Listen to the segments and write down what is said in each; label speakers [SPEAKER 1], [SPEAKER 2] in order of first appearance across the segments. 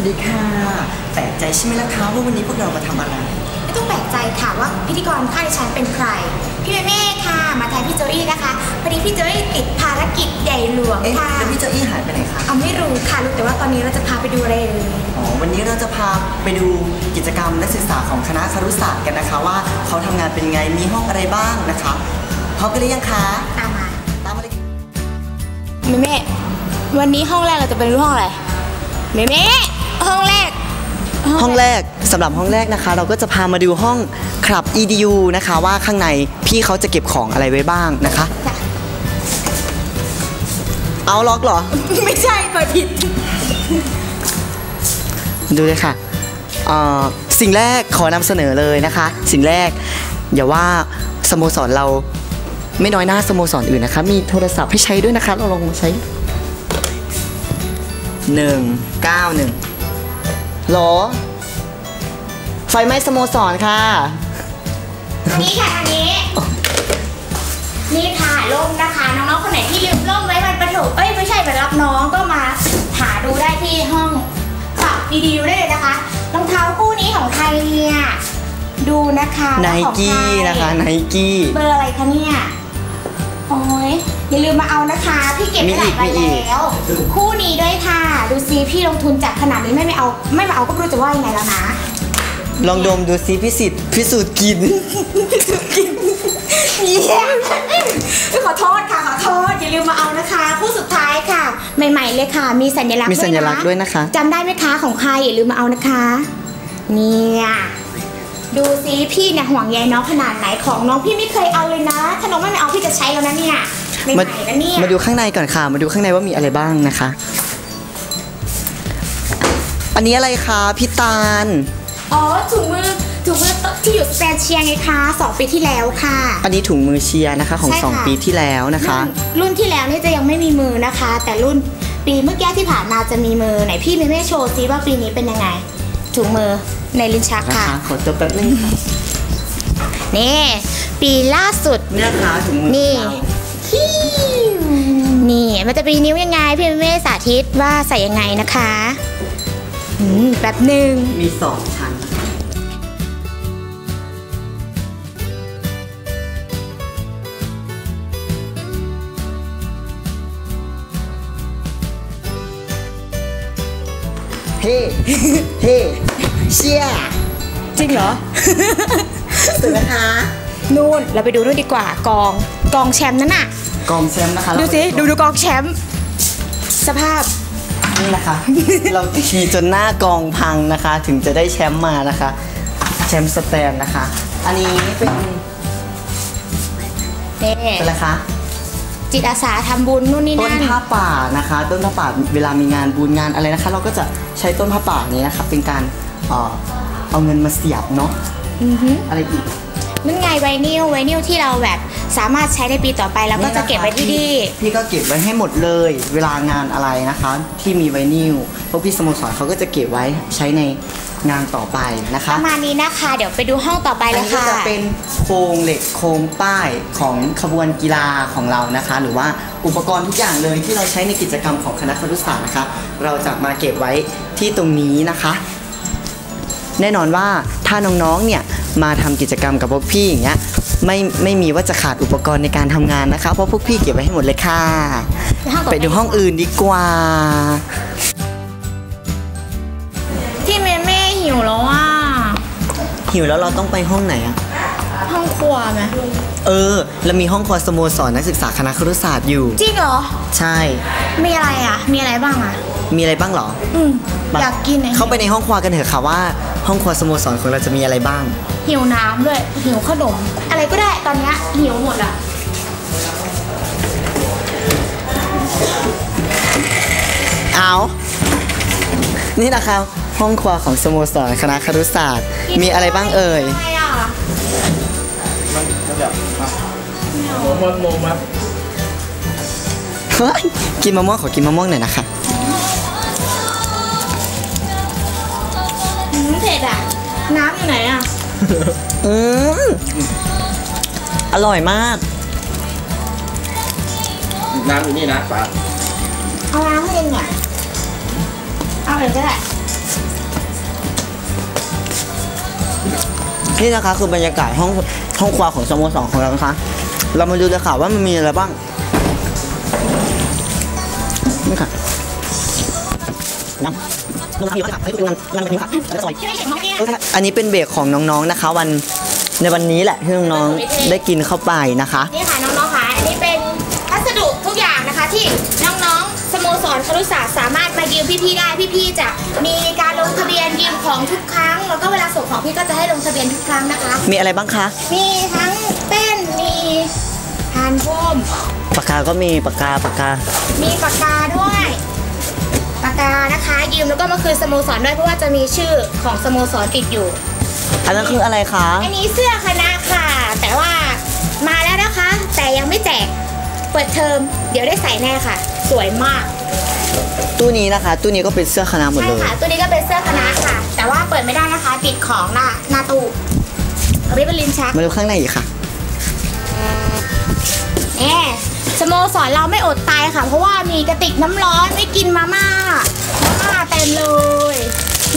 [SPEAKER 1] วัสดีค่ะ แปลกใจใช่ไหมล่ะคะว่าวันนี้พวกเรามาทำอะไร
[SPEAKER 2] ไม่ต้องแปลกใจค่ะว่าพิธีกรค่ายดิฉันเป็นใคร พี่เมเม่ค่ะ มาแทนพี่โจอี้นะคะพอดีพี่โจอี้ติดภารกิจใหญ่หลวง
[SPEAKER 1] เอ๊ะ
[SPEAKER 2] ค่ะ
[SPEAKER 1] แล้วพี่เจ้าอี้หายไปไหนคะ
[SPEAKER 2] เอาไม่รู้ค่ะรู้แต่ว่าตอนนี้เราจะพาไปดูอะไรเอ่ย
[SPEAKER 1] อ๋อวันนี้เราจะพาไปดูกิจกรรมนักศึกษาของคณะครุศาสตร์กันนะคะ ว่าเขาทำงานเป็นไงมีห้องอะไรบ้างนะคะพร้อมกันหรือยังคะ
[SPEAKER 2] ตามมา
[SPEAKER 1] ตามมาเลย
[SPEAKER 2] เมเม่วันนี้ห้องแรกเราจะเป็นห้องอะไรเมเม่ ห้องแรก
[SPEAKER 1] ห้องแรกสำหรับห้องแรกนะคะ เราก็จะพามาดูห้องคลับ EDU นะคะ ว่าข้างในพี่เขาจะเก็บของอะไรไว้บ้างนะคะ
[SPEAKER 2] จ้ะ
[SPEAKER 1] เอาล็อกเหรอ
[SPEAKER 2] ไม่ใช่เปิดผิด
[SPEAKER 1] ดูเลยค่ะเอ่อสิ่งแรกขอนำเสนอเลยนะคะ สิ่งแรก อย่าว่าสโมสรเราไม่น้อยหน้าสโมสรอื่นนะคะ มีโทรศัพท์ให้ใช้ด้วยนะคะ เราลองมาใช้หนึ่งเก้าหนึ่ง หรอ ไฟไหม้สโมสรค่ะ
[SPEAKER 2] นี่ค่ะทางนี้ นี่ค่ะร่มนะคะ น้องๆคนไหนที่ลืมร่มไว้วันประถมเอ้ยไม่ใช่ไปรับน้องก็มาหาดูได้ที่ห้องค่ะดีๆได้เลยนะคะรองเท้าคู่นี้ของใครเนี่ยดูนะคะ
[SPEAKER 1] ไน
[SPEAKER 2] ว่าของ
[SPEAKER 1] กี้
[SPEAKER 2] ใร
[SPEAKER 1] นะคะไนกี้
[SPEAKER 2] เบอร์อะไรคะเนี่ย โอ้ยอย่าลืมมาเอานะคะ พี่เก็บ
[SPEAKER 1] มี
[SPEAKER 2] ไว้ห
[SPEAKER 1] อี
[SPEAKER 2] ลากยใบ
[SPEAKER 1] มีอีก
[SPEAKER 2] แล้ว คู่นี้ด้วยค่ะ ดูซิพี่ลงทุนจัดขนาดนี้ไม่ไม่เอา ไม่มาเอาก็ไม่รู้จะว่ายังไงแล้วนะ
[SPEAKER 1] ลองดมดูซิพิสิทธิ์พิสูจน์กลิน
[SPEAKER 2] เยี่ยมขอโทษค่ะขอโทษอย่าลืมมาเอานะคะคู่สุดท้ายค่ะ ใหม่ ๆ เลยค่ะ มีสัญลักษณ์
[SPEAKER 1] มีสัญลักษณ์ด้วยนะคะ
[SPEAKER 2] จำได้ไหมคะของใครอย่าลืมมาเอานะคะ เนี่ย ดูซิพี่เนี่ยห่วงใยน้องขนาดไหนของน้องพี่ไม่เคยเอาเลยนะ ถ้าน้องไม่เอาพี่จะใช้แล้วนะเนี่ยให
[SPEAKER 1] มา
[SPEAKER 2] ม่ๆนะเนี่ย
[SPEAKER 1] มาดูข้างในก่อนค่ะ มาดูข้างในว่ามีอะไรบ้างนะคะ อันนี้อะไรคะพี่ตาล
[SPEAKER 2] อ๋อถุงมือถุงมือที่อยู่สแตนเชียร์ไงคะสองปีที่แล้วค่ะ
[SPEAKER 1] อันนี้ถุงมือเชียร์นะคะ ของ
[SPEAKER 2] ใช่ค่ะ
[SPEAKER 1] 2ปีที่แล้วนะคะ
[SPEAKER 2] รุ่นรุ่นที่แล้วเนี่ยจะยังไม่มีมือนะคะ แต่รุ่นปีเมื่อกี้ที่ผ่านมาจะมีมือไหนพี่เมย์ไม่โชว์ซิว่าปีนี้เป็นยังไง ถุงมือในลิ้นชัก
[SPEAKER 1] นะ
[SPEAKER 2] ค่ะ
[SPEAKER 1] คะขอตัวแป๊บนึงค่ะ
[SPEAKER 2] นี่ ปีล่าสุด
[SPEAKER 1] เนี่ยค่ะถุงมือ
[SPEAKER 2] นี่
[SPEAKER 1] ของเรา
[SPEAKER 2] นี่มันจะเป็นนิ้วยังไงพี่เมย์สาธิตว่าใส่ยังไงนะคะอืมแป๊บหนึ่ง
[SPEAKER 1] มีสอง เฮ้เฮ้เชียร์
[SPEAKER 2] จริงเหรอ
[SPEAKER 1] สุดนะคะ
[SPEAKER 2] นู่นเราไปดูนู่นดีกว่ากองกองแชมป์นั่นน่ะ
[SPEAKER 1] กองแชมป์นะคะ
[SPEAKER 2] ดูสิดูดูกองแชมป์สภาพ
[SPEAKER 1] นี่นะคะเราขี่จนหน้ากองพังนะคะ ถึงจะได้แชมป์มานะคะ แชมป์สแตนนะคะ อันนี้เป็น
[SPEAKER 2] นี่
[SPEAKER 1] เป็นอะไรคะ
[SPEAKER 2] จิตอาสาทำบุญนู่นนี่
[SPEAKER 1] ต้น
[SPEAKER 2] นั่น
[SPEAKER 1] ผ้าป่านะคะ ต้นผ้าป่าเวลามีงานบุญงานอะไรนะคะ เราก็จะ ใช้ต้นผ้าป่านี้นะคะเป็นการเอ่อเอาเงินมาเสียบเนาะ
[SPEAKER 2] อือหือ
[SPEAKER 1] อะไรอีก
[SPEAKER 2] นั่นไงไวนิลไวนิลที่เราแบบสามารถใช้ในปีต่อไปแล้วก็จะเก็บไว้ที่
[SPEAKER 1] นี่
[SPEAKER 2] นี่
[SPEAKER 1] นะคะพี่พี่ก็เก็บไว้ให้หมดเลย เวลางานอะไรนะคะ ที่มีไวนิลพวกพี่สโมสรเขาก็จะเก็บไว้ใช้ในงานต่อไปนะ
[SPEAKER 2] ป
[SPEAKER 1] คะ
[SPEAKER 2] ระมาณนี้นะคะเดี๋ยวไปดูห้องต่อไป
[SPEAKER 1] อัน
[SPEAKER 2] เลย
[SPEAKER 1] นี้ก็
[SPEAKER 2] ค่ะ
[SPEAKER 1] จะเป็นโครงเหล็กโครงป้ายของขบวนกีฬาของเรานะคะ หรือว่า อุปกรณ์ทุกอย่างเลยที่เราใช้ในกิจกรรมของคณะครุศาสตร์นะคะ เราจะมาเก็บไว้ที่ตรงนี้นะคะ แน่นอนว่าถ้าน้องๆเนี่ยมาทำกิจกรรมกับพวกพี่อย่างเงี้ยไม่ไม่มีว่าจะขาดอุปกรณ์ในการทำงานนะคะ เพราะพวกพี่เก็บไว้ให้หมดเลยค่ะ ไปดูห้องอื่นดีกว่า
[SPEAKER 2] ที่เมเม่หิวแล้วอะ
[SPEAKER 1] หิวแล้วเราต้องไปห้องไหนอะ
[SPEAKER 2] ห้องครัวไหม
[SPEAKER 1] เออเรามีห้องครัวสโมสรนักศึกษาคณะครุศาสตร์อยู่
[SPEAKER 2] จริงเหรอ
[SPEAKER 1] ใช่
[SPEAKER 2] มีอะไรอะ มีอะไรบ้างอะ
[SPEAKER 1] มีอะไรบ้างเหรอ
[SPEAKER 2] อืม
[SPEAKER 1] ไป
[SPEAKER 2] อยากกินอะ
[SPEAKER 1] เข้าไปในห้องครัวกันเถอะค่ะว่า ห้องครัวสโมสรของเราจะมีอะไรบ้าง
[SPEAKER 2] หิวน้ำด้วย หิวขนม อะไรก็ได้ตอนเนี้ยหิวหมดอะ
[SPEAKER 1] เอานี่นะคะห้องครัวของสโมสรคณะครุศาสตร์ มีอะไรบ้างเอ่ย
[SPEAKER 2] อะไรอะ
[SPEAKER 3] โมมัดโมมัด
[SPEAKER 1] เฮ้ยกินมะม่วงขอกินมะม่วงหน่อยนะคะ
[SPEAKER 2] อืมเผ็ดอะ น้ำอยู่ไหนอะ
[SPEAKER 1] อืมอร่อยมาก
[SPEAKER 3] น้ำอยู่นี่นะป๋า
[SPEAKER 2] เอาน้ำให้เองหน่อยเอาเองก็ได้
[SPEAKER 1] นี่นะคะคือบรรยากาศห้องห้องครัวของสโมสรของเรานะคะ เรามาดูเลยค่ะว่ามันมีอะไรบ้างนี่ค่ะน้ำลงทางอยู่ค่ะให้คุณงานงานแบบนี้ค่ะแล้วซอย
[SPEAKER 2] ที่ไม่เห็นห้องเนี่ย
[SPEAKER 1] อันนี้เป็นเบรกของน้องๆนะคะ วันในวันนี้แหละที่น้องๆได้กินเข้าไปนะคะ
[SPEAKER 2] นี่ค่ะน้องๆค่ะอันนี้เป็นพัสดุทุกอย่างนะคะที่น้องๆสโมสรครุศาสตร์สามารถมายืมพี่ๆได้พี่ๆจะมีการลงทะเบียนยืมของทุกครั้ง แล้วก็เวลาส่งของพี่ก็จะให้ลงทะเบียนทุกครั้งนะคะ
[SPEAKER 1] มีอะไรบ้างคะ
[SPEAKER 2] มีทั้งเป้นมี ทานโฟม
[SPEAKER 1] ปากกาก็มีปากกาปากกา
[SPEAKER 2] มีปากกาด้วยปากกานะคะยืมแล้วก็มาคืนสโมสรด้วยเพราะว่าจะมีชื่อของสโมสรติดอยู่
[SPEAKER 1] อันนั้นคืออะไรคะ
[SPEAKER 2] อันนี้เสื้อคณะค่ะ แต่ว่ามาแล้วนะคะ แต่ยังไม่แจกเปิดเทอมเดี๋ยวได้ใส่แน่ค่ะ สวยมาก
[SPEAKER 1] ตู้นี้นะคะ ตู้นี้ก็เป็นเสื้อคณะหมด
[SPEAKER 2] ใช่
[SPEAKER 1] เลย
[SPEAKER 2] ค่ะตัวนี้ก็เป็นเสื้อคณะค่ะ แต่ว่าเปิดไม่ได้นะคะติดของหน้าหน้าตู้ริบบิ้นลิ้นชัก
[SPEAKER 1] มาดูข้างในอีกค่ะ
[SPEAKER 2] แน่สโมสรเราไม่อดตายค่ะ เพราะว่ามีกระติกน้ำร้อนไม่กินมาม่ามาม่าเต็มเลย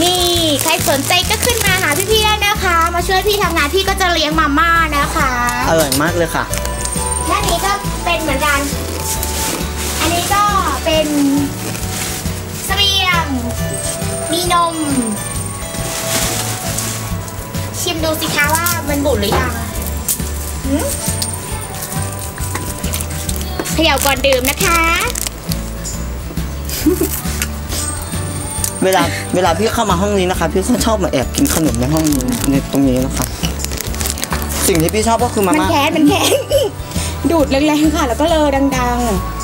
[SPEAKER 2] นี่ใครสนใจก็ขึ้นมาหาพี่ๆได้นะคะ มาช่วยพี่ทำงานพี่ก็จะเลี้ยงมาม่านะคะ
[SPEAKER 1] อร่อยมากเลยค่ะ
[SPEAKER 2] ด้านนี้ก็เป็นเหมือนกัน อันนี้ก็เป็นเสบียง มีนม ชิมดูสิคะว่ามันบุญหรือยังหืม เขย่าก่อนดื่มนะคะ
[SPEAKER 1] เวลาเวลาพี่เข้ามาห้องนี้นะคะ พี่ก็ชอบมาแอบกินขนมในห้องนี้ในตรงนี้นะคะ สิ่งที่พี่ชอบก็คือมา
[SPEAKER 2] มัน
[SPEAKER 1] ม่า
[SPEAKER 2] แค้นมันแค้นดูดแรงๆค่ะ แล้วก็เลอดังๆ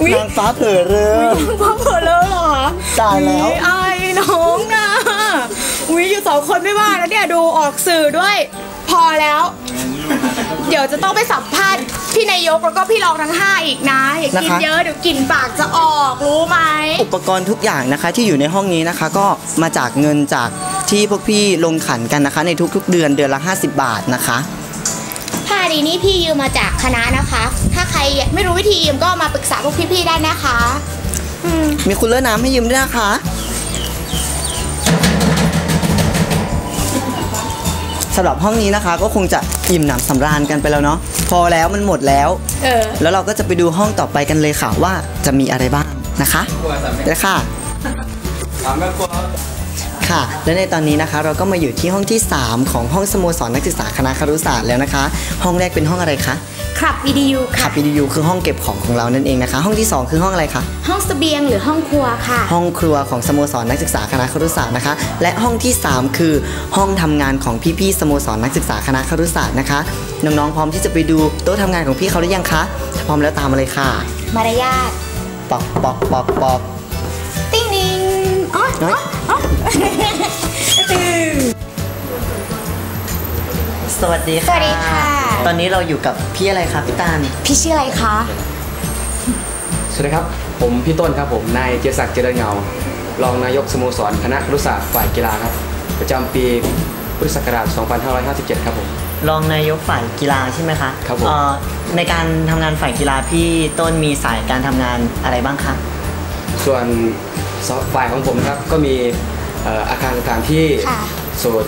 [SPEAKER 2] อุ๊ย
[SPEAKER 1] นางฟ้าเผลอเรือ
[SPEAKER 2] พ่อเผลอเลยเหรอ
[SPEAKER 1] ตายแล้ว
[SPEAKER 2] อุ๊อายน้องนะ อุ้ยอยู่สองคนไม่ว่าแล้วเนี่ยดูออกสื่อด้วย พอแล้ว เดี๋ยวจะต้องไปสัมภาษณ์พี่นายกแล้วก็พี่รองทั้งห้าอีกนะอย่ากิน
[SPEAKER 1] นะคะ
[SPEAKER 2] เยอะเดี๋ยวกลิ่นปากจะออกรู้ไหม
[SPEAKER 1] อุปกรณ์ทุกอย่างนะคะที่อยู่ในห้องนี้นะคะก็มาจากเงินจากที่พวกพี่ลงขันกันนะคะ ในทุกๆ เดือนเดือนละ 50 บาทนะคะ
[SPEAKER 2] ผ้าดีนี้พี่ยืมมาจากคณะนะคะ ถ้าใครไม่รู้วิธียืมก็มาปรึกษาพวกพี่ๆได้นะคะอืม
[SPEAKER 1] มีคุณเลอร์น้ำให้ยืมด้วยนะคะ สำหรับห้องนี้นะคะ ก็คงจะอิ่มหนำสำราญกันไปแล้วเนาะพอแล้วมันหมดแล้ว
[SPEAKER 2] เออ
[SPEAKER 1] แล้วเราก็จะไปดูห้องต่อไปกันเลยค่ะว่าจะมีอะไรบ้างนะคะ
[SPEAKER 3] กลัวสาม
[SPEAKER 1] ไปเลยค่ะ
[SPEAKER 3] สามแม่กลัว
[SPEAKER 1] ค่ะและในตอนนี้นะคะเราก็มาอยู่ที่ห้องที่ 3 ของห้องสโมสรนักศึกษาคณะครุศาสตร์แล้วนะคะ ห้องแรกเป็นห้องอะไรคะ
[SPEAKER 2] ขับวิดีโอ
[SPEAKER 1] ขั
[SPEAKER 2] ค่ะ
[SPEAKER 1] บ PDU คือห้องเก็บของของเรานั่นเองนะคะ ห้องที่ 2 คือห้องอะไรคะ
[SPEAKER 2] ห้องเสบียงหรือห้องครัวค่ะ
[SPEAKER 1] ห้องครัวของสโมสรนักศึกษาคณะครุศาสตร์นะคะ และห้องที่ 3 คือห้องทำงานของพี่ๆสโมสรนักศึกษาคณะครุศาสตร์นะคะ น้องๆพร้อมที่จะไปดูโต๊ะทำงานของพี่เขาหรือยังคะถ้าพร้อมแล้วตามมาเลยค่ะ
[SPEAKER 2] มารยาท
[SPEAKER 1] ปอกปอกปอกปอก
[SPEAKER 2] ติ้งนิงอ๋อ
[SPEAKER 1] เฮ้ย
[SPEAKER 2] อ๋อ
[SPEAKER 1] สวัสดี
[SPEAKER 2] ส
[SPEAKER 1] ค่ะ
[SPEAKER 2] วัสดีค่ะ
[SPEAKER 1] ตอนนี้เราอยู่กับพี่อะไรคะพี่ตาล
[SPEAKER 2] พี่ชื่ออะไรคะ
[SPEAKER 3] สวัสดีครับ ผมพี่ต้นครับผมนายเจยรศักดิ์เจริญเงารองนายกสโมสรคณะครุศาสตร์ฝ่ายกีฬาครับ ประจำปีพุทธศักราช 2557 ครับผม
[SPEAKER 1] รองนายกฝ่ายกีฬาใช่ไหมคะ
[SPEAKER 3] ครับผม
[SPEAKER 1] เอ่อในการทำงานฝ่ายกีฬาพี่ต้นมีสายการทำงานอะไรบ้างคะ
[SPEAKER 3] ส่วนฝ่ายของผมนะครับก็มีเอ่ออาคารสถานที่
[SPEAKER 2] ค่ะ
[SPEAKER 3] โสด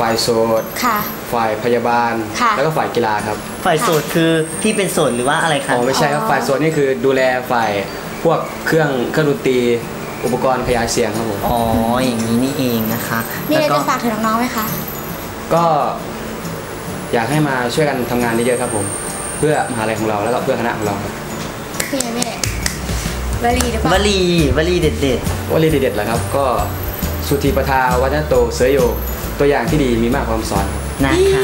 [SPEAKER 3] ฝ่ายโสด
[SPEAKER 2] ค่ะ
[SPEAKER 3] ฝ่ายพยาบาล
[SPEAKER 2] ค่ะ
[SPEAKER 3] แล้วก็ฝ่ายกีฬาครับ
[SPEAKER 1] ฝ่ายโสดคือพี่เป็นโสดหรือว่าอะไรคะ
[SPEAKER 3] อ๋อไม่ใช่ครับฝ่ายโสดนี่คือดูแลฝ่ายพวกเครื่องเครื่องดนตรีอุปกรณ์ขยายเสียงครับผม
[SPEAKER 1] อ๋ออย่างนี้นี่เองนะคะ
[SPEAKER 2] มีอะไร
[SPEAKER 1] แล้วก็
[SPEAKER 2] จะฝากถึงน้องๆไหมคะ
[SPEAKER 3] ก็อยากให้มาช่วยกันทำงานเยอะๆครับผม เพื่อมหาลัยของเราแล้วก็เพื่อคณะของเราครับ
[SPEAKER 2] พี่อะไรวลีหรือเปล่าว
[SPEAKER 1] ลีวลีเด็ด
[SPEAKER 3] วลีเด็ดๆแหละครับ ก็สุธีปทาวัฒนโตเสยโย ตัวอย่างที่ดีมีมากความสอนครับ
[SPEAKER 1] ๆนะคะ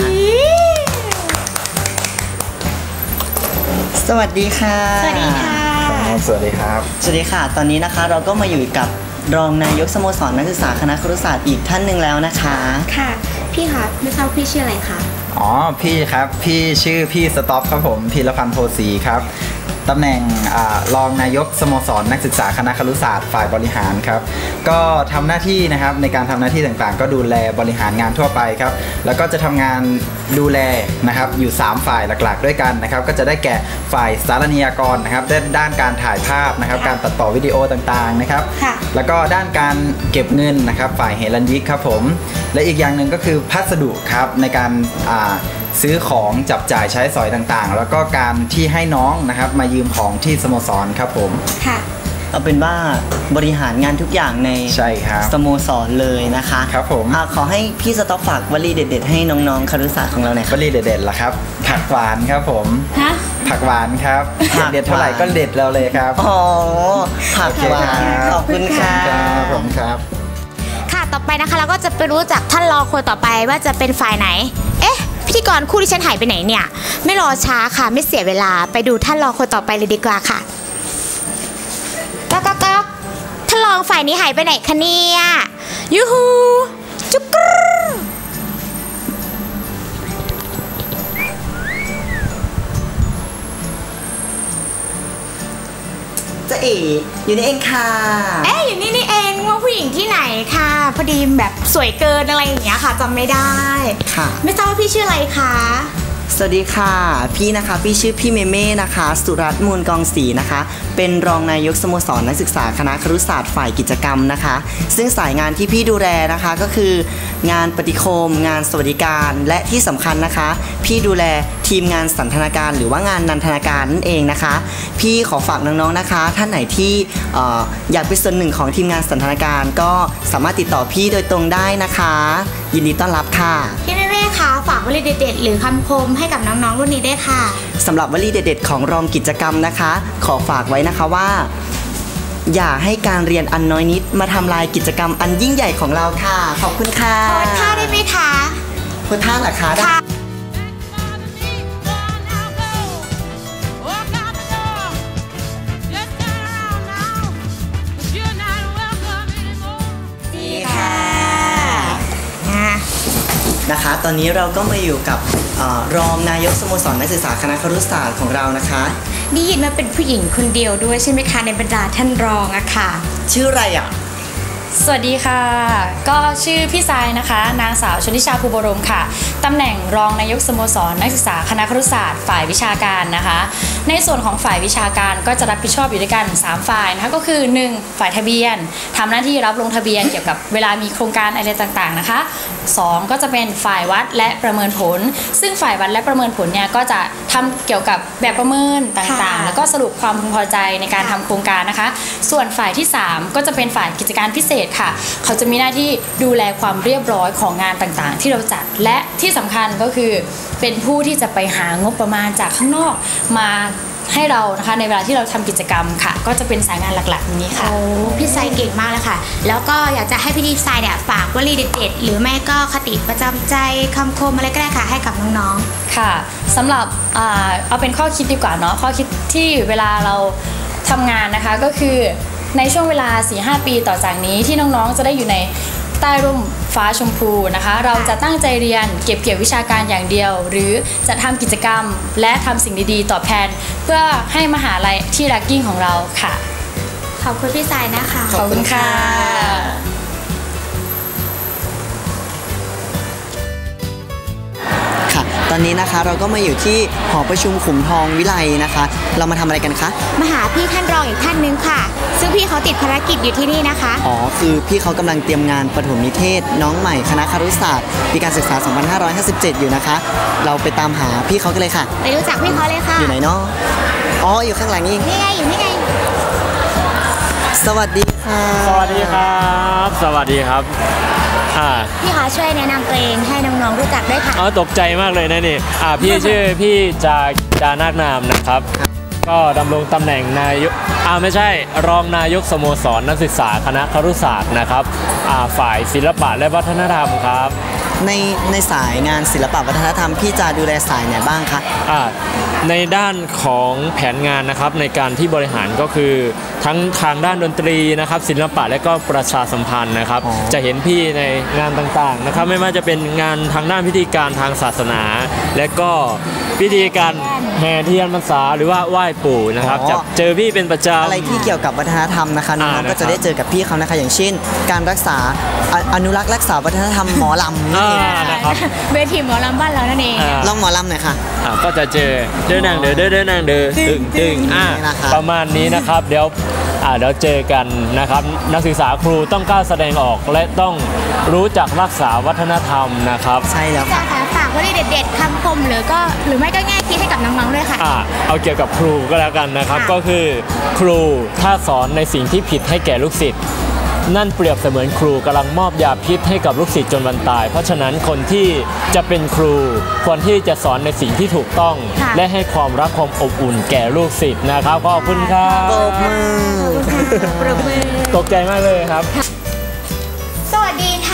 [SPEAKER 1] สวัสดีค่ะ
[SPEAKER 2] สวัสดีค่ะ
[SPEAKER 3] สวัสดีครับ
[SPEAKER 1] สวัสดีค่ะ ตอนนี้นะคะเราก็มาอยู่กับรองนายกสโมสรนักศึกษาคณะครุศาสตร์อีกท่านหนึ่งแล้วนะคะ
[SPEAKER 2] ค่ะ พี่คะไม่ทราบพี่ชื่ออะไรคะ
[SPEAKER 4] อ๋อ พี่ครับ พี่ชื่อพี่สต็อปครับผม พีรพันธ์โพสีครับ ตำแหน่งอารองนายกสโมสรนักศึกษาคณะครุศาสตร์ฝ่ายบริหารครับ ก็ทำหน้าที่นะครับในการทำหน้าที่ต่างๆ ก็ดูแลบริหารงานทั่วไปครับ แล้วก็จะทำงานดูแลนะครับอยู่ 3 ฝ่ายหลักๆ ด้วยกันนะครับ ก็จะได้แก่ฝ่ายสารนิยากรนะครับด้านด้านการถ่ายภาพนะครับ การตัดต่อวิดีโอต่างๆนะครับ
[SPEAKER 2] ค่ะ
[SPEAKER 4] แล้วก็ด้านการเก็บเงินนะครับ ฝ่ายเฮลันยิกครับผม และอีกอย่างหนึ่งก็คือพัสดุครับในการอ่า ซื้อของจับจ่ายใช้สอยต่างๆ แล้วก็การที่ให้น้องนะครับมายืมของที่สโมสรครับผม
[SPEAKER 2] ค่ะ
[SPEAKER 1] เอาเป็นว่าบริหารงานทุกอย่างใน
[SPEAKER 4] ใช่ครับ
[SPEAKER 1] สโมสรเลยนะคะ
[SPEAKER 4] ครับผม
[SPEAKER 1] อะขอให้พี่สต๊อกฝากวลีเด็ด ๆ ให้น้องๆคารุศาสตร์ของเราหน่อยควรับ
[SPEAKER 4] ลีเด็ดๆล่ะครับ ผักหวานครับผม
[SPEAKER 2] ฮะ
[SPEAKER 4] ผักหวานครับ
[SPEAKER 1] ผักหวาน
[SPEAKER 4] เด็ดเท่าไหร่ก็เด็ดเราเลยครับ
[SPEAKER 1] อ๋อผักหวาน
[SPEAKER 4] โอเคครับ
[SPEAKER 1] ขอบคุณค่ะ
[SPEAKER 4] ครับผมครับ
[SPEAKER 2] ค่ะ ต่อไปนะคะเราก็จะไปรู้จักท่านรองคนต่อไปว่าจะเป็นฝ่ายไหนเอ๊ะ พิธีกรคู่ที่ฉันหายไปไหนเนี่ย ไม่รอช้าค่ะไม่เสียเวลาไปดูท่านรองคนต่อไปเลยดีกว่าค่ะก๊อกก๊อกก๊อกท่านรองฝ่ายนี้หายไปไหนคะเนี่ยยูฮูจุกกรู
[SPEAKER 1] จะเอ๋อยู่นี่เองค่ะ
[SPEAKER 2] เอ๊ะอยู่นี่นี่เองว่าผู้ หญิงที่ไหนค่ะพอดีแบบสวยเกินอะไรอย่างเงี้ยค่ะจำไม่ได้
[SPEAKER 1] ค่ะ
[SPEAKER 2] ไม่ทราบว่าพี่ชื่ออะไรคะ
[SPEAKER 1] สวัสดีค่ะ พี่นะคะพี่ชื่อพี่เมเม่นะคะ สุรัตน์มูลกองศรีนะคะ เป็นรองนายกสโมสรนักศึกษาคณะครุศาสตร์ฝ่ายกิจกรรมนะคะ ซึ่งสายงานที่พี่ดูแลนะคะก็คือ งานปฏิโคม งานสวัสดิการ และที่สำคัญนะคะ พี่ดูแลทีมงานสันทนาการ หรือว่างานนันทนาการนั่นเองนะคะ พี่ขอฝากน้องๆนะคะ ท่านไหนที่เอ่ออยากเป็นส่วนหนึ่งของทีมงานสันทนาการ ก็สามารถติดต่อพี่โดยตรงได้นะคะ ยินดีต้อนรับค่ะ
[SPEAKER 2] พี่แม่ๆคะฝากวลีเด็ดๆหรือคำคมให้กับน้องๆรุ่นนี้ได้วยค่ะ
[SPEAKER 1] สำหรับวลีเด็ดๆของรองกิจกรรมนะคะ ขอฝากไว้นะคะว่า อย่าให้การเรียนอันน้อยนิด มาทำลายกิจกรรมอันยิ่งใหญ่ของเราค่ะ ขอบคุณค่ะ
[SPEAKER 2] โพสท่าได้ไหมคะ
[SPEAKER 1] โพสท่าเหรอคะได้
[SPEAKER 2] ค่ะดีค่ะอะ
[SPEAKER 1] นะคะ ตอนนี้เราก็มาอยู่กับเอ่อรองนายกสโมสรนักศึกษาคณะครุศาสตร์ของเรานะคะ
[SPEAKER 2] ได้ยินมาเป็นผู้หญิงคนเดียวด้วยใช่ไหมคะในบรรดาท่านรองอะค่ะ
[SPEAKER 1] ชื่ออะไรอะ
[SPEAKER 5] สวัสดีค่ะ ก็ชื่อพี่ทรายนะคะ นางสาวชนิชาภูบรมค่ะตำแหน่งรองนายกสโมสรนักศึกษาคณะครุศาสตร์ฝ่ายวิชาการนะคะ ในส่วนของฝ่ายวิชาการก็จะรับผิดชอบอยู่ด้วยกัน 3 ฝ่ายนะคะก็คือ 1. ฝ่ายทะเบียนทำหน้าที่รับลงทะเบียนเกี่ยวกับเวลามีโครงการอะไรต่างๆนะคะ 2. ก็จะเป็นฝ่ายวัดและประเมินผล ซึ่งฝ่ายวัดและประเมินผลเนี่ยก็จะทำเกี่ยวกับแบบประเมินต่างๆ
[SPEAKER 2] ค่ะ
[SPEAKER 5] แล้วก็สรุปความพึงพอใจในการทำโครงการนะคะ ส่วนฝ่ายที่ 3 ก็จะเป็นฝ่ายกิจการพิเศษค่ะ เขาจะมีหน้าที่ดูแลความเรียบร้อยของงานต่างๆ ที่เราจัดและที่สำคัญก็คือเป็นผู้ที่จะไปหางบประมาณจากข้างนอกมาให้เรานะคะในเวลาที่เราทำกิจกรรมค่ะ ก็จะเป็นสายงานหลักๆนี้ค่ะ
[SPEAKER 2] โอ้พี่ไซเก่งมากเลยค่ะ แล้วก็อยากจะให้พี่ดีไซน์เนี่ยฝากวลีเด็ดๆหรือไม่ก็คติประจำใจคำคมอะไรก็ได้ค่ะ ให้กับน้อง
[SPEAKER 5] ค่ะสำหรับอ่าเอาเป็นข้อคิดดีกว่าเนาะข้อคิดที่เวลาเราทำงานนะคะก็คือ ในช่วงเวลา 4-5 ปีต่อจากนี้ที่น้องๆ จะได้อยู่ในใต้ร่มฟ้าชมพูนะคะ เราจะตั้งใจเรียนเก็บเกี่ยววิชาการอย่างเดียว หรือจะทำกิจกรรมและทำสิ่งดีๆ ตอบแทน เพื่อให้มหาลัยที่รักยิ่งของเราค่ะ
[SPEAKER 2] ๆขอบคุณพี่ไซนะคะ
[SPEAKER 1] ขอบคุณค่ะ อนนี้นะคะ เราก็มาอยู่ที่หอประชุมขุมทองวิไลนะคะ เรามาทำอะไรกันคะ
[SPEAKER 2] มาหาพี่ท่านรองอีกท่านนึงค่ะ ซึ่งพี่เขาติดภารกิจอยู่ที่นี่นะคะ
[SPEAKER 1] อ๋อ คือพี่เขากำลังเตรียมงานปฐมนิเทศ น้องใหม่คณะคารุศาสตร์ปีการศึกษา 2557 อยู่นะคะ เราไปตามหาพี่เขากันเลยค่ะ
[SPEAKER 2] ไปรู้จักพี่เขาเลยค่ะ
[SPEAKER 1] อยู่ไหนเนาะอ๋อ อยู่ข้างหลังนี่เอง
[SPEAKER 2] นี่ไงอยู่นี่ไง
[SPEAKER 1] สวัสดีค่ะ
[SPEAKER 6] สวัสดีครับ สวัสดีครับ อ่า
[SPEAKER 2] พี่คะช่วยแนะนำตัวเองให้น้องๆรู้จักด้วยค่ะ
[SPEAKER 6] เอาตกใจมากเลยนะนี่อ่าพี่ชื่อพี่จาจานาคนามนะครับ ก็ดำรงตำแหน่งนายกอ่าไม่ใช่รองนายกสโมสรนักศึกษาคณะครุศาสตร์นะครับอ่าฝ่ายศิลปะและวัฒนธรรมครับ
[SPEAKER 1] ในในสายงานศิลปะวัฒนธรรมพี่จะดูแลสายไหนบ้างคะ
[SPEAKER 6] อ่าในด้านของแผนงานนะครับในการที่บริหารก็คือทั้งทางด้านดนตรีนะครับ ศิลปะและก็ประชาสัมพันธ์นะครับ
[SPEAKER 1] อ๋อ
[SPEAKER 6] จะเห็นพี่ในงานต่างๆนะครับ ไม่ว่าจะเป็นงานทางด้านพิธีการทางศาสนา และก็พิธีการ แห่เทียนพรรษาหรือว่าไหว้ปู่นะครับ
[SPEAKER 1] อ๋อ
[SPEAKER 6] จะเจอพี่เป็นประจำ
[SPEAKER 1] อะไรที่เกี่ยวกับวัฒนธรรมนะคะน้อง
[SPEAKER 6] อ่า
[SPEAKER 1] ๆก็จะได้เจอกับพี่เขานะคะ อย่างเช่น การรักษาออนุรักษ์รักษาวัฒนธรรมหมอลำนั่น
[SPEAKER 6] อ่า
[SPEAKER 1] เอง
[SPEAKER 6] นะครับ
[SPEAKER 2] เวทีหมอลำบ้านเรานั่นเอง
[SPEAKER 6] อ่า
[SPEAKER 1] ลองหมอลำหน่อยค่ะ
[SPEAKER 6] อ่าก็จะเจอเดินนางเดินเดินเดินนางเดินตึงตึงอ่า
[SPEAKER 1] นี่นะครับ
[SPEAKER 6] ประมาณนี้นะครับเดี๋ยวอ่าเดี๋ยวเจอกันนะครับ นักศึกษาครูต้องกล้าแสดงออกและต้องรู้จักรักษาวัฒนธรรมนะครับ
[SPEAKER 1] ใช่แล้ว
[SPEAKER 2] จา
[SPEAKER 1] ค่ะ
[SPEAKER 2] รย์คะฝาก วลีเด็ดๆคำคมหรือก็หรือไม่ก็แง่คิดให้กับน้องๆด้วยค่ะ
[SPEAKER 6] อ่าเอาเกี่ยวกับครูก็แล้วกันนะครับ
[SPEAKER 2] ค่ะ
[SPEAKER 6] ก็คือครูถ้าสอนในสิ่งที่ผิดให้แก่ลูกศิษย์นั่นเปรียบเสมือนครูกำลังมอบยาพิษให้กับลูกศิษย์จนวันตาย เพราะฉะนั้นคนที่จะเป็นครูควรที่จะสอนในสิ่งที่ถูกต้อง
[SPEAKER 2] ค่ะ
[SPEAKER 6] และให้ความรักความอบอุ่นแก่ลูกศิษย์นะครับขอบคุณครับ
[SPEAKER 1] ตบมือ
[SPEAKER 2] ปรบมือ
[SPEAKER 6] ตกใจมากเลยครับ
[SPEAKER 2] สวัสดีค่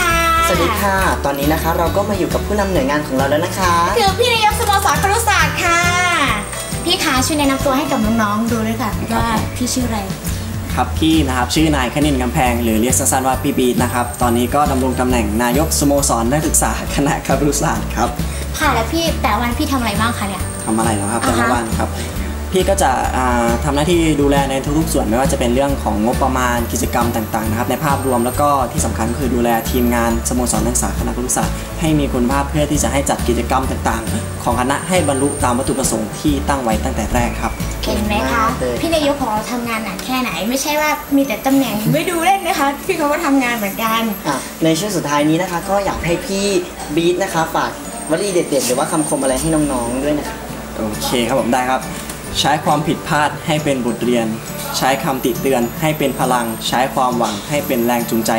[SPEAKER 2] ะ
[SPEAKER 1] ส วัสดีค่ะ ตอนนี้นะคะเราก็มาอยู่กับผู้นำหน่วยงานของเราแล้วนะคะ
[SPEAKER 2] คือพี่นายกสโมสรครุศาสตร์ค่ะ พี่คะช่วยแนะนำตัวให้กับน้องๆดูด้วยค่ะว่าพี่ชื่ออะไร
[SPEAKER 7] ครับพี่นะครับชื่อนายคณินกำแพง หรือเรียกสั้นๆว่าพี่บีทนะครับ ตอนนี้ก็ดำรงตำแหน่งนายกสโมสรนักศึกษาคณะครุศาสตร์ครับ
[SPEAKER 2] ค่ะแล้วพี่แต่วันพี่ทำอะไรบ้างคะเนี่ย
[SPEAKER 7] ทำอะไรเหรอครับแต่ละ
[SPEAKER 2] อ่าฮะ
[SPEAKER 7] วันครับ พี่ก็จะอ่าทำหน้าที่ดูแลในทุกๆ ส่วนไม่ว่าจะเป็นเรื่องของงบประมาณกิจกรรมต่างๆนะครับในภาพรวมแล้วก็ที่สำคัญก็คือดูแลทีมงานสโมสรนักศึกษาคณะครุศาสตร์ให้มีคุณภาพเพื่อที่จะให้จัดกิจกรรมต่างๆ ของคณะให้บรรลุตามวัตถุประสงค์ที่ตั้งไว้ตั้งแต่แรกครับ
[SPEAKER 2] เห็นไหมคะ
[SPEAKER 1] เลย
[SPEAKER 2] พี่นายกของเราทำงานหนักแค่ไหน ไม่ใช่ว่ามีแต่ตำแหน่งไม่ดูเล่นนะคะพี่เขาก็ทำงานเหมือนกัน
[SPEAKER 1] อะในช่วงสุดท้ายนี้นะคะ ก็อยากให้พี่บีทนะคะฝากวลีเด็ดๆหรือว่าคำคมอะไรให้น้องๆด้วยนะคะ
[SPEAKER 7] โอเคครับผมได้ครับ ใช้ความผิดพลาดให้เป็นบทเรียน ใช้คำติเตือนให้เป็นพลัง ใช้ความหวังให้เป็นแรงจูงใจ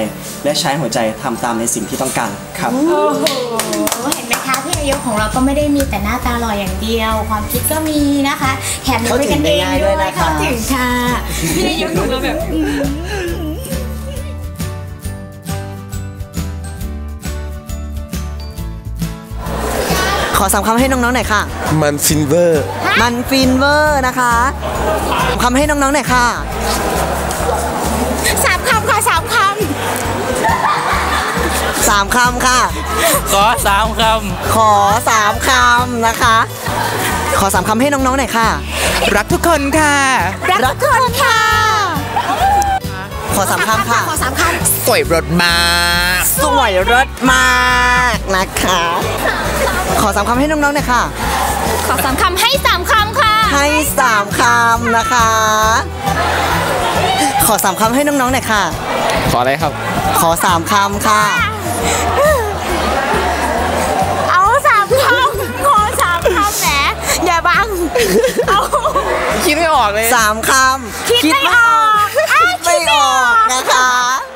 [SPEAKER 7] และใช้หัวใจทำตามในสิ่งที่ต้องการครับ
[SPEAKER 2] โอ้โหเห็นไหมคะพี่นายกของเราก็ไม่ได้มีแต่หน้าตาหล่ออย่างเดียว ความคิดก็มีนะคะแถมยังเป็นกันเอง
[SPEAKER 1] เข้าถึงได้ง่ายด้
[SPEAKER 2] ด้
[SPEAKER 1] ว
[SPEAKER 2] วยย
[SPEAKER 1] นะคะ
[SPEAKER 2] เข้าถึงค่ะพี่นายกของเราแบบ อืม
[SPEAKER 1] ขอสามคำให้น้องๆหน่อยค่ะ
[SPEAKER 8] มันฟินเวอร์
[SPEAKER 1] มันฟินเวอร์นะคะคำให้น้องๆหน่อยค่ะ
[SPEAKER 2] สามคำค่ะสามค
[SPEAKER 1] สามคำค่ะ
[SPEAKER 6] ขอสามค
[SPEAKER 1] ขอสามคำนะคะ ขอสามคำให้น้องๆหน่อยค่ะ
[SPEAKER 8] รักทุกคนค่ะำ
[SPEAKER 2] รักทุกคนค่ะ
[SPEAKER 1] ขอสามคำค่ะ
[SPEAKER 2] ขอสามค
[SPEAKER 8] สวยรถมา
[SPEAKER 1] สวยรสมากนะคะ ขอสามคำให้น้องๆหน่อยค่ะำ
[SPEAKER 2] ขอสามคำให้สามคำค่ะ
[SPEAKER 1] ให้สามคำนะคะ ขอสามคำให้น้องๆหน่อยค่ะ
[SPEAKER 3] ขออะไรครับ
[SPEAKER 1] ขอสามคำค่ะ
[SPEAKER 2] เอาสามคำขอสามคำแหมอย่าบัง เอา
[SPEAKER 8] คิดไม่ออกเลย
[SPEAKER 1] สามคำ
[SPEAKER 2] คิดไม่ออก
[SPEAKER 1] 对啊。然